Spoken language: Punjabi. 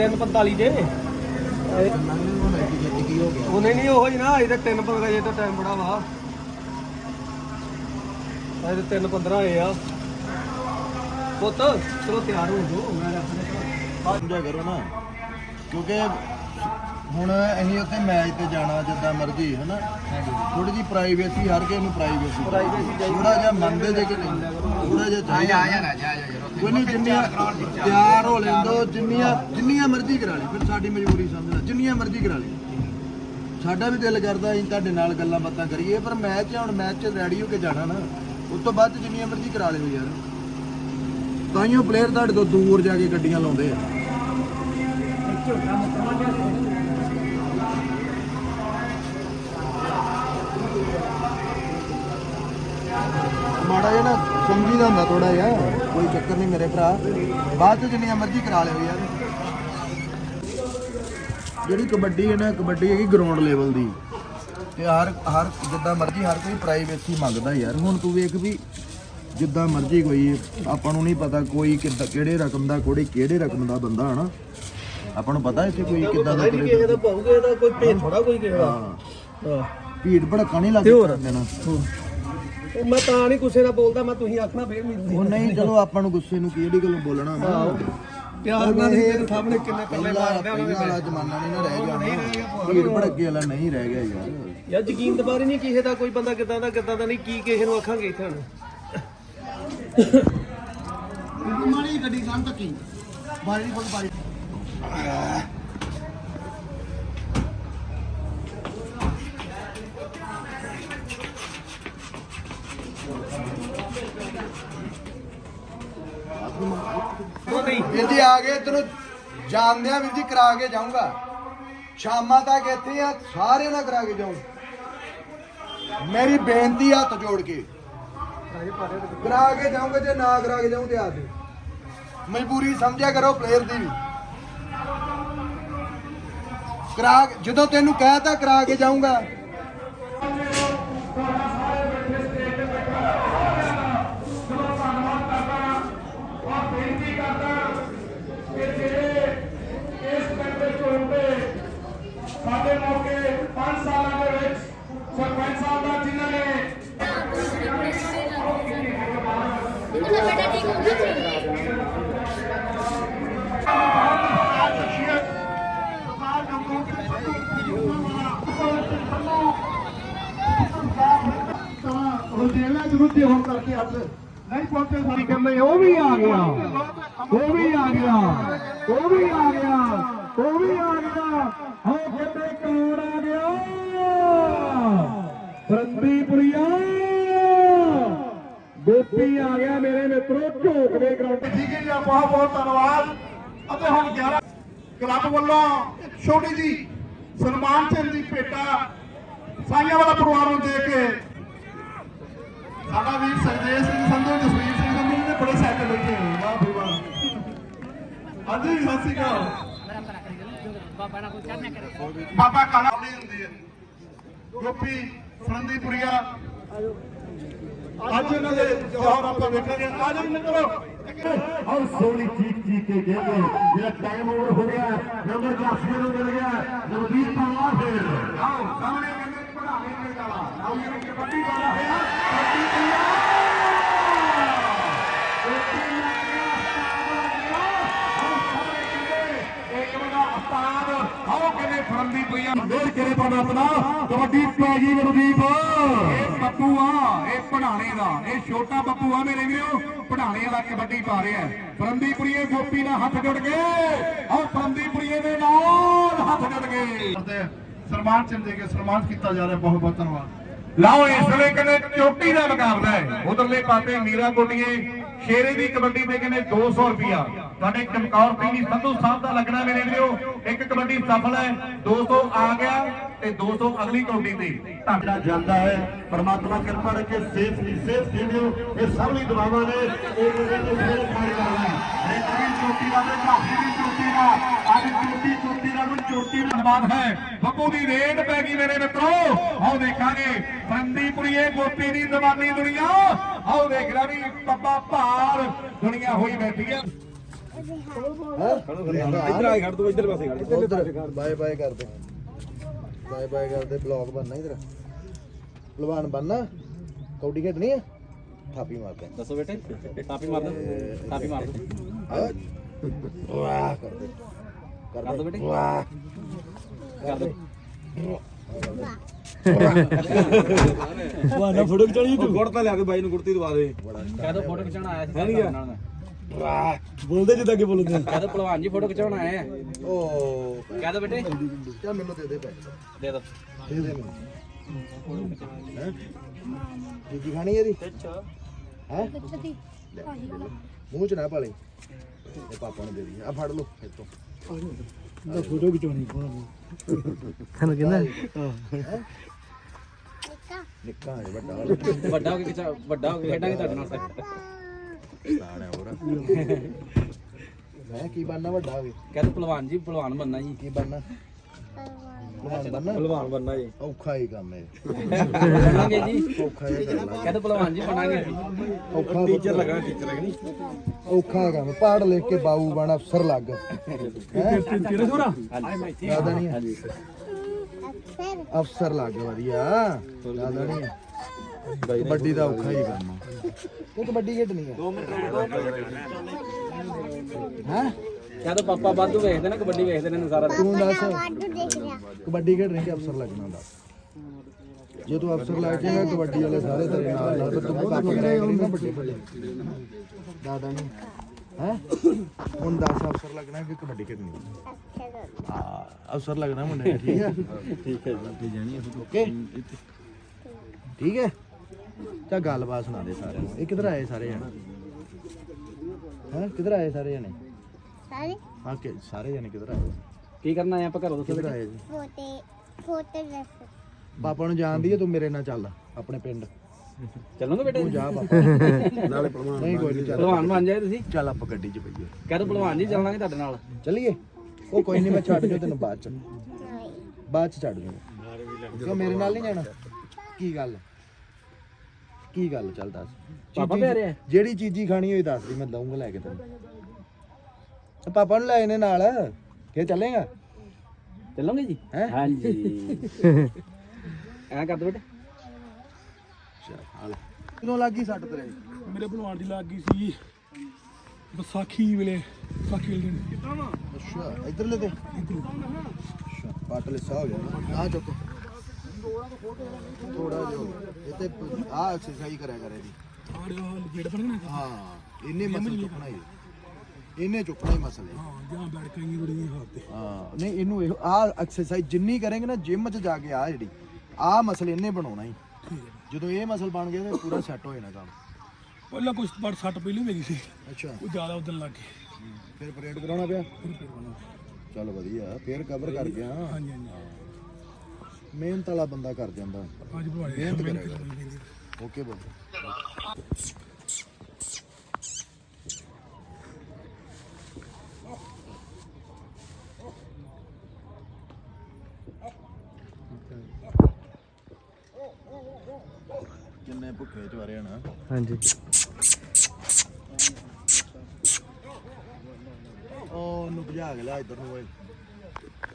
3:45 ਦੇ। ਉਹਨੇ ਨਹੀਂ ਉਹ ਹੀ ਨਾ ਇਹਦੇ 3:15 ਵਜੇ ਤਾਂ ਟਾਈਮ ਬੜਾ ਵਾ। ਇਹਦੇ 3:15 ਹੋਏ ਆ। ਪੁੱਤ ਚਲੋ ਤਿਆਰ ਹੋ ਜਾਓ। ਮੈਂ ਰੱਖਦਾ ਸਮਝਿਆ ਕਰੋ ਨਾ। ਕਿਉਂਕਿ ਹੁਣ ਅਸੀਂ ਉੱਥੇ ਮੈਚ ਤੇ ਜਾਣਾ ਜਿੱਦਾਂ ਮਰਜ਼ੀ ਹਨਾ? ਥੋੜੀ ਜੀ ਪ੍ਰਾਈਵੇਸੀ ਹਰ ਕਿਸੇ ਨੂੰ ਪ੍ਰਾਈਵੇਸੀ ਥੋੜਾ ਜਿਹਾ ਮੰਨਦੇ ਜੇ ਕਿ ਥੋੜਾ ਜਿਹਾ ਚਾਹੀਦਾ। ਨਹੀਂ, ਜਿੰਨੀਆਂ ਤਿਆਰ ਹੋ ਲੈਂਦੋ ਜਿੰਨੀਆਂ ਜਿੰਨੀਆਂ ਮਰਜ਼ੀ ਕਰਾ ਲਈ ਫਿਰ ਸਾਡੀ ਮਜਬੂਰੀ ਸਮਝ ਲੈ, ਜਿੰਨੀਆਂ ਮਰਜ਼ੀ ਕਰਾ ਲਈ ਸਾਡਾ ਵੀ ਦਿਲ ਕਰਦਾ ਅਸੀਂ ਤੁਹਾਡੇ ਨਾਲ ਗੱਲਾਂ ਬਾਤਾਂ ਕਰੀਏ, ਪਰ ਮੈਚ ਹੁਣ ਮੈਚ 'ਚ ਰੈਡੀ ਹੋ ਕੇ ਜਾਣਾ ਨਾ, ਉਸ ਤੋਂ ਬਾਅਦ ਜਿੰਨੀਆਂ ਮਰਜ਼ੀ ਕਰਾ ਲਿਓ ਯਾਰ। ਤਾਈਓ ਪਲੇਅਰ ਤੁਹਾਡੇ ਤੋਂ ਦੂਰ ਜਾ ਕੇ ਗੱਡੀਆਂ ਲਾਉਂਦੇ ਆ। ਮਾੜਾ ਜਿਹਾ ਨਾ ਸਮਝੀਦਾ ਹੁੰਦਾ ਥੋੜਾ ਜਿਹਾ। ਕੋਈ ਚੱਕਰ ਨਹੀਂ ਮੇਰੇ ਭਰਾ। ਬਾਅਦ ਚ ਜਿੰਨੀਆਂ ਮਰਜ਼ੀ ਕਰਾ ਲਿਓ ਯਾਰ। ਜਿਹੜੀ ਕਬੱਡੀ ਹੈ ਨਾ ਕਬੱਡੀ ਹੈਗੀ ਗਰਾਊਂਡ ਲੈਵਲ ਦੀ। ਤੇ ਹਰ ਹਰ ਜਿੱਦਾਂ ਮਰਜ਼ੀ ਹਰ ਕੋਈ ਪ੍ਰਾਈਵੇਸੀ ਮੰਗਦਾ ਯਾਰ। ਹੁਣ ਤੂੰ ਵੇਖ ਵੀ ਜਿੱਦਾਂ ਮਰਜ਼ੀ ਕੋਈ ਆਪਾਂ ਨੂੰ ਨਹੀਂ ਪਤਾ ਕੋਈ ਕਿੱਦਾਂ ਕਿਹੜੇ ਰਕਮ ਦਾ ਕੋਈ ਕਿਹੜੇ ਰਕਮ ਦਾ ਬੰਦਾ ਹਨਾ। ਆਪਾਂ ਨੂੰ ਪਤਾ ਇੱਥੇ ਕੋਈ ਕਿੱਦਾਂ ਦਾ ਨਹੀਂ ਕਿਸੇ ਦਾ ਪਾਉਗੇ ਇਹਦਾ ਕੋਈ ਭੇਦ ਥੋੜਾ ਕੋਈ ਕਿਸੇ ਦਾ। ਹਾਂ ਭੀੜ ਭੜਕਾ ਨਹੀਂ ਲੱਗ ਤੇ ਹੋਰ? ਕਰਨ ਦੇਣਾ। ਉਹ ਮੈਂ ਤਾਂ ਨਹੀਂ ਗੁੱਸੇ ਨਾਲ ਬੋਲਦਾ ਮੈਂ ਤੁਸੀਂ ਆਖਣਾ ਫੇਰ ਮਿਲਦੀ ਉਹ ਨਹੀਂ ਚਲੋ ਆਪਾਂ ਨੂੰ ਗੁੱਸੇ ਨੂੰ ਕਿਹੜੀ ਗੱਲੋਂ ਬੋਲਣਾ ਪਿਆਰ ਨਾਲ ਹੀ ਮੇਰੇ ਸਾਹਮਣੇ ਕਿੰਨੇ ਕੱਲੇ ਮਾਰਦੇ ਉਹਨਾਂ ਵਾਲਾ ਦੇ। ਜ਼ਮਾਨਾ ਨਹੀਂ ਨਾ ਰਹਿ ਗਿਆ ਭੀੜ ਭੜਕੇ ਵਾਲਾ ਨਹੀਂ ਰਹਿ ਗਿਆ ਯਾਰ। ਯਾਰ ਯਕੀਨ ਦੁਬਾਰੇ ਨਹੀਂ ਕਿਸੇ ਦਾ ਕੋਈ ਬੰਦਾ ਕਿਦਾਂ ਦਾ ਕਿਦਾਂ ਦਾ ਨਹੀਂ ਕੀ ਕਿਸੇ ਨੂੰ ਆਖਾਂਗੇ ਇੱਥੇ ਹੁਣ। ਮਾੜੀ ਗੱਡੀ ਗੰਨ ਤੱਕੀ। ਬਾਰੀ ਕੋਲ ਬਾਰੀ। ਵੀਰ ਜੀ ਆ ਗਏ, ਤੈਨੂੰ ਜਾਣਦਿਆਂ ਵੀਰ ਜੀ ਕਰਾ ਕੇ ਜਾਊਂਗਾ। ਸ਼ਾਮਾਂ ਤੱਕ ਇੱਥੇ ਆ, ਸਾਰਿਆਂ ਨਾਲ ਕਰਾ ਕੇ ਜਾਊਂ। ਮੇਰੀ ਬੇਨਤੀ ਹੱਥ ਜੋੜ ਕੇ। ਕਰਾ ਕੇ ਜਾਊਂਗਾ, ਜੇ ਨਾ ਕਰਾ ਕੇ ਜਾਊਂ ਤੇ ਆ ਦੇ ਮਜਬੂਰੀ ਸਮਝਿਆ ਕਰੋ ਪਲੇਅਰ ਦੀ ਵੀ। ਕਰਾ ਜਦੋਂ ਤੈਨੂੰ ਕਹਿਤਾ ਕਰਾ ਕੇ ਜਾਊਂਗਾ ਸਾਡੇ ਮੌਕੇ 5 ਸਾਲਾਂ ਦੇ ਵਿੱਚ ਸਰਪੰਚ ਸਾਹਿਬ ਦਾ ਜਿਨ੍ਹਾਂ ਨੇ ਇਹਦਾ ਬੇਟਾ ਠੀਕ ਹੋਣਾ ਚਾਹੀਦਾ ਉਹ ਜਰੂਰੀ ਹੋਣ ਕਰਕੇ ਅੱਜ ਨਹੀਂ ਪਹੁੰਚੇ ਸਾਡੀ ਕਹਿੰਦੇ ਉਹ ਵੀ ਆ ਗਿਆ। ਉਹ ਵੀ ਆ ਗਿਆ। ਉਹ ਵੀ ਆ ਗਿਆ। ਉਹ ਵੀ ਆ ਗਿਆ। ਹੋ ਕਹਿੰਦੇ ਕੌਣ ਆ ਗਿਆ। ਰੰਦੀਪੁਰੀਆ ਗੋਪੀ ਆ ਗਿਆ ਮੇਰੇ ਮਿੱਤਰੋ ਝੋਕ ਦੇ ਗਰਾਊਂਡ ਠੀਕ ਹੈ ਜੀ ਬਹੁਤ ਬਹੁਤ ਧੰਨਵਾਦ। ਅਤੇ ਹੁਣ 11 ਕਲੱਬ ਵੱਲੋਂ ਛੋਟੀ ਜੀ ਸਨਮਾਨ ਚੰਦ ਦੀ ਭੇਟਾ ਸਾਈਆਂ ਵਾਲਾ ਪਰਿਵਾਰ ਨੂੰ ਦੇ ਕੇ ਸਾਡਾ ਵੀਰ ਸਰਜੇਸ਼ ਸਿੰਘ ਸੰਧੂ ਜਸਵੀਰ ਸਿੰਘ ਸੰਧੂ ਨੇ ਬੜੇ ਸੈੱਟ ਬੈਠੇ ਹੋਏ ਵਾਹ ਬਈ ਵਾਹ। ਹਾਂਜੀ ਸਤਿ ਸ਼੍ਰੀ ਅਕਾਲ। ਬਾਬਾ ਕਾਲਾ ਨਹੀਂ ਹੁੰਦੀ ਹੈ। ਗੋਪੀ ਫਰੰਦੀਪੁਰੀਆ। ਅੱਜ ਇਹਨਾਂ ਦੇ ਜਵਾਬ ਆਪਾਂ ਵੇਖਾਂਗੇ। ਆ ਜਾਓ ਮਿੱਤਰੋ। ਔਰ ਸੋਹਣੀ ਚੀਕ ਚੀਕ ਕੇ ਕਹਿੰਦੇ ਜਿਹੜਾ ਟਾਈਮ ਓਵਰ ਹੋ ਗਿਆ ਨੰਬਰ ਜਾਫੀ ਨੂੰ ਮਿਲ ਗਿਆ। ਨਵਦੀਪ ਪਾਵਾ ਫਿਰ। ਆਓ ਸਾਹਮਣੇ ਕਹਿੰਦੇ ਪੜਾਵੇ ਦੇ ਵਾਲਾ ਆਓ ਇਹ ਕਬੱਡੀ ਵਾਲਾ ਕਹਿੰਦੇ ਕਰੇ ਪਰ ਕਬੱਡੀ ਪੈ ਗਈ ਨਵਦੀਪ ਇਹ ਬੱਬੂ ਆ ਇਹ ਪੜਾਣੇ ਦਾ। ਇਹ ਛੋਟਾ ਬੱਪੂ ਆ ਮੇਰੇ ਵੀਰੋ ਪੜਾਣੇ ਵਾਲਾ ਕਬੱਡੀ ਪਾ ਰਿਹਾ ਫਰੰਦੀਪੁਰੀਏ ਗੋਪੀ ਨਾਲ ਹੱਥ ਜੁੜ ਕੇ ਆਓ ਫਰੰਦੀਪੁਰੀਏ ਦੇ ਨਾਲ ਹੱਥ ਜੁੜ ਗਏ। ਸਨਮਾਨ ਚੰਦ ਦੇ ਕੇ ਸਨਮਾਨ ਕੀਤਾ ਜਾ ਰਿਹਾ। ਬਹੁਤ ਬਹੁਤ ਧੰਨਵਾਦ। ਲਓ ਇਸ ਵੇਲੇ ਕਹਿੰਦੇ ਚੋਟੀ ਦਾ ਮੁਕਾਬਲਾ ਹੈ। ਉਧਰਲੇ ਪਾਸੇ ਮੀਰਾ ਕੋਟੀਏ, ਸ਼ੇਰੇ ਦੀ ਕਬੱਡੀ ਤੇ ਕਹਿੰਦੇ 200 ਰੁਪਿਆ ਤੁਹਾਡੇ ਚਮਕੌਰ ਸਿੰਘ ਸੰਧੂ ਸਾਹਿਬ ਦਾ ਲੱਗਣਾ ਮੇਰੇ ਵੀਰੋ, ਇੱਕ ਕਬੱਡੀ ਸਫਲ ਹੈ 200 ਆ ਗਿਆ ਤੇ 200 ਅਗਲੀ ਕਬੱਡੀ ਤੇ। ਜਿਹੜਾ ਜਾਂਦਾ ਹੈ, ਪਰਮਾਤਮਾ ਕਿਰਪਾ ਰੱਖੇ ਸੇਫ ਸੇਫ ਖੇਡਿਓ ਇਹ ਸਭ ਲਈ ਦੁਆਵਾਂ ਨੇ। ਇਹ ਜਿਹੜੇ ਨੇ ਫੇਰ ਖਾਈ ਕਰਨਾ ਹੈ ਚੋਟੀ ਦਾ ਤੇ ਕਾਫੀ ਚੋਟੀ ਦਾ ਅੱਜ ਚੋਟੀ ਚੋਟੀ ਦਾ ਨੂੰ ਚੋਟੀ ਧੰਨਵਾਦ ਹੈ ਬੱਬੂ ਦੀ ਰੇਡ ਪੈ ਗਈ ਮੇਰੇ ਮਿੱਤਰੋ ਆਓ ਦੇਖਾਂਗੇ ਫਰੰਦੀਪੁਰੀਏ ਗੋਪੀ ਦੀ ਦੀਵਾਨੀ ਦੁਨੀਆ ਆਓ ਦੇਖ ਲੈ ਵੀ ਪੱਪਾ ਭਾਰ ਦੁਨੀਆ ਹੋਈ ਬੈਠੀ ਹੈ ਇੱਧਰ ਆ ਖੜ ਤੂੰ ਇੱਧਰ ਪਾਸੇ ਖੜ ਬਾਏ ਬਾਏ ਕਰਦੇ ਬਾਏ ਬਾਏ ਕਰਦੇ ਬਲੌਗ ਬਣਨਾ ਇਧਰ ਪਹਿਲਵਾਨ ਬਣਨਾ ਕੌਡੀ ਖੇਡਣੀ ਆ ਥਾਪੀ ਮਾਰਦੇ ਦੱਸੋ ਬੇਟੇ ਤਾਪੀ ਮਾਰ ਦੋ ਤਾਪੀ ਮਾਰ ਦੋ ਵਾਹ ਕਰਦੇ ਕਰ ਦੋ। ਬੇਟੇ ਵਾਹ। ਕਰ ਦੋ। ਵਾਹ। ਫੋਟੋ ਖਿਚਾਣੀ ਤੂੰ। ਗੁੜ ਤਾਂ ਲਿਆ ਕੇ ਬਾਈ ਨੂੰ ਗੁੜਤੀ ਦਵਾ ਦੇ। ਕਹਿ ਦੋ ਫੋਟੋ ਖਿਚਾਉਣ ਆਇਆ ਸੀ ਤੁਹਾਡੇ ਨਾਲ। ਮੈਂ ਵਾਹ। ਬੋਲਦੇ ਜਿੱਦਾਂ ਕਿ ਬੋਲਦੇ। ਕਹਿ ਦੋ ਭਲਵਾਨ ਜੀ ਫੋਟੋ ਖਿਚਾਉਣ ਆਏ ਆ। ਓ। ਕਹਿ ਦੋ ਬੇਟੇ। ਕਿਆ ਮੈਨੂੰ ਦੇ ਦੇ ਪੈ ਦੇ ਦੋ। ਦੇ ਦੇ ਮੈਨੂੰ। ਹੈ? ਕੀ ਖਾਣੀ ਇਹਦੀ? ਹੈ? ਮੂੰਹ ਚ ਨਾ ਪਾਲੇ ਇਹ ਪਾਪਾ ਨੂੰ ਦੇ ਦੀ ਆ ਫੜ ਲਓ ਇੱਥੋਂ ਦਾ ਫੋਟੋ ਖਿਚਾਉਣੀ ਖਾਣਾ ਕਹਿੰਦਾ ਨਿੱਕਾ ਹੈ ਵੱਡਾ ਵਾਲਾ ਵੱਡਾ ਹੋ ਕੇ ਖਿਚਾ ਵੱਡਾ ਹੋ ਕੇ ਖੇਡਾਂਗੇ ਤੁਹਾਡੇ ਨਾਲ ਸਾੜਾ ਹੋਰ ਮੈਂ ਕੀ ਬਣਨਾ ਵੱਡਾ ਹੋਵੇ ਕਹਿ ਦੋ ਭਲਵਾਨ ਜੀ ਭਲਵਾਨ ਬੰਨਾ ਜੀ। ਕੀ ਬਣਨਾ? ਭਲਵਾਨ ਬਣਨਾ ਭਲਵਾਨ ਜੀ। ਔਖਾ ਹੀ ਕੰਮ ਹੈ ਬਣਾਂਗੇ ਜੀ। ਔਖਾ ਹੀ ਕਰਨਾ ਕਹਿ ਦੋ ਭਲਵਾਨ ਜੀ ਬਣਾਂਗੇ ਔਖਾ ਟੀਚਰ ਲੱਗਾ ਟੀਚਰ ਲੱਗਣੀ ਔਖਾ ਕੰਮ ਪੜ੍ਹ ਲਿਖ ਕੇ ਬਾਊ ਬਣ ਅਫਸਰ ਲੱਗ। ਤੇਰੇ ਸੋਰਾ ਯਾਦ ਨਹੀਂ ਹੈ ਅਫਸਰ। ਲੱਗ ਵਧੀਆ। ਯਾਦ ਨਹੀਂ ਹੈ ਕਬੱਡੀ ਦਾ ਔਖਾ ਹੀ ਕੰਮ ਇਹ ਕਬੱਡੀ ਖੇਡਣੀ ਹੈ 2 ਮਿੰਟ ਹੈ? ਕਹਿ ਦੋ ਪਾਪਾ ਵਾਧੂ ਵੇਖਦੇ ਨੇ ਕਬੱਡੀ ਵੇਖਦੇ ਨੇ ਸਾਰਾ ਦਿਨ। ਤੂੰ ਦੱਸ। ਕਬੱਡੀ ਖੇਡਣੀ ਕਿ ਅਫਸਰ ਲੱਗਣਾ ਦਾ ਜੇ ਤੂੰ ਅਫਸਰ ਲੱਗ ਜਾਏਗਾ ਕਬੱਡੀ ਵਾਲੇ ਸਾਰੇ ਤੇਰੇ ਨਾਲ ਨਾਲ ਤੂੰ ਕੰਮ ਕਰਾਇਆ ਕਰੀ ਨਾ। ਵੱਡੇ ਵੱਡੇ ਦਾਦਾ ਨਹੀਂ ਹੈ? ਹੁਣ ਦੱਸ ਅਫਸਰ ਲੱਗਣਾ ਕਿ ਕਬੱਡੀ ਖੇਡਣੀ ਹਾਂ ਅਫਸਰ ਲੱਗਣਾ ਮੁੰਡੇ ਨੇ, ਠੀਕ ਹੈ ਠੀਕ ਹੈ ਜੀ ਓਕੇ। ਠੀਕ ਹੈ? ਤਾਂ ਗੱਲਬਾਤ ਸੁਣਾ ਦੇ ਸਾਰਿਆਂ ਨੂੰ। ਇਹ ਕਿੱਧਰ ਆਏ ਸਾਰੇ ਜਣੇ? ਹੈ? ਕਿੱਧਰ ਆਏ ਸਾਰੇ ਜਣੇ? ਸਾਰੇ। ਹਾਂ ਕਿ ਸਾਰੇ ਜਣੇ ਕਿੱਧਰ ਆਏ? ਕੀ ਕਰਨਾ ਹੈ ਆਪਾਂ ਘਰੋਂ ਦੱਸੋ ਕਿੱਧਰ ਬੇਟੇ? ਆਏ ਜੀ? ਫੋਟੇ ਫੋਟੇ ਦੱਸ। ਪਾਪਾ ਨੂੰ ਜਾਣਦੀ ਹੈ ਤੂੰ ਮੇਰੇ ਨਾਲ ਚੱਲ ਆਪਣੇ ਪਿੰਡ। ਚੱਲੋਗੇ ਬੇਟੇ? ਤੂੰ ਜਾ ਪਾਪਾ। ਨਾਲੇ ਭਲਵਾਨ ਨਹੀਂ ਕੋਈ ਨਹੀਂ ਚੱਲ ਭਲਵਾਨ ਬਣ ਜਾਏ ਤੁਸੀਂ। ਚੱਲ ਆਪਾਂ ਗੱਡੀ 'ਚ ਪਈਏ ਕਹਿ ਦੋ ਭਲਵਾਨ ਜੀ ਚੱਲਾਂਗੇ ਤੁਹਾਡੇ ਨਾਲ। ਚੱਲੀਏ? ਉਹ ਕੋਈ ਨਹੀਂ ਮੈਂ ਛੱਡ ਜੂ ਤੈਨੂੰ ਬਾਅਦ 'ਚ। ਬਾਅਦ 'ਚ ਛੱਡ ਜੂ ਕਿਉਂ ਮੇਰੇ ਨਾਲ ਨਹੀਂ ਜਾਣਾ? ਕੀ ਗੱਲ? ਕੀ ਗੱਲ? ਚੱਲ ਦੱਸ। ਪਾਪਾ ਚੀਜ਼ੀ- ਪਿਆਰੇ ਆ? ਜਿਹੜੀ ਚੀਜ਼ੀ ਖਾਣੀ ਹੋਈ ਦੱਸ ਦੀ ਮੈਂ ਦਊਂਗਾ ਲੈ ਕੇ ਤੈਨੂੰ। ਤੇ ਪਾਪਾ ਨੂੰ ਲੈ ਇਹਨੇ ਨਾਲ। ਫੇਰ ਚੱਲੇਗਾ? ਚੱਲੋਗੇ ਜੀ? ਹੈਂ? ਹਾਂਜੀ। ਐਂ ਕਰ ਦੋ ਬੇਟੇ ਕਿਦੋਂ ਲੱਗੀ ਸੱਟ ਤੇਰੇ? ਮੇਰੇ ਭਲਵਾਨ ਦੀ ਲੱਗ ਗਈ ਸੀ ਵਿਸਾਖੀ ਵੇਲੇ ਵਿਸਾਖੀ ਵੇਲੇ ਦਿਨ। ਅੱਛਾ ਇਧਰਲੇ ਤੇ? ਅੱਛਾ ਪੱਟ ਲਿਸਾ ਹੋ ਗਿਆ ਆ ਚੁੱਕ। ਥੋੜਾ ਜਿਹਾ। ਇਹ ਤੇ ਆ ਐਕਸਰਸਾਈਜ਼ ਕਰਿਆ ਕਰੇ ਦੀ ਆ ਰਿਹਾ ਜੇੜ ਬਣ ਗਿਆ ਨਾ ਹਾਂ ਇਹਨੇ ਮਸਲ ਚੁੱਕਣਾ ਹੀ ਇਹਨੇ ਚੁੱਕਣਾ ਹੀ ਮਸਲੇ। ਹਾਂ ਜਾਂ ਬੈਠ ਕੇ ਹੀ ਬੜੀ ਹਾਲਤ ਹਾਂ। ਨਹੀਂ ਇਹਨੂੰ ਇਹੋ ਆ ਐਕਸਰਸਾਈਜ਼ ਜਿੰਨੀ ਕਰੇਂਗੇ ਨਾ ਜਿਮ 'ਚ ਜਾ ਕੇ ਆ ਜਿਹੜੀ ਆ ਮਸਲ ਇਹਨੇ ਬਣਾਉਣਾ ਹੀ। ਜਦੋਂ ਇਹ ਮਸਲ ਬਣ ਗਏ ਤੇ ਪੂਰਾ ਸੈੱਟ ਹੋ ਜਾਣਾ ਕੰਮ। ਪਹਿਲਾਂ ਕੁਝ ਪਰ ਸੱਟ ਪਹਿਲਾਂ ਗਈ ਸੀ। ਅੱਛਾ। ਉਹ ਜ਼ਿਆਦਾ ਉਦੋਂ ਲੱਗ ਗਈ। ਫਿਰ ਪਰੇਡ ਕਰਾਉਣਾ ਪਿਆ? ਚੱਲ ਵਧੀਆ ਫਿਰ ਕਵਰ ਕਰ ਗਿਆ। ਹਾਂਜੀ ਹਾਂਜੀ। ਮਿਹਨਤ ਵਾਲਾ ਬੰਦਾ ਕਰ ਜਾਂਦਾ। ਅੱਜ ਭਲਵਾਨ ਮਿਹਨਤ ਹੈ। ਓਕੇ ਬੋਲ ਕਿੰਨੇ ਭੁੱਖੇ ਚਵਾਰੇ ਨਾ। ਹਾਂਜੀ। ਉਹ ਉਹਨੂੰ ਭਜਾ ਕੇ ਲਿਆ ਇੱਧਰ ਨੂੰ ਓਏ।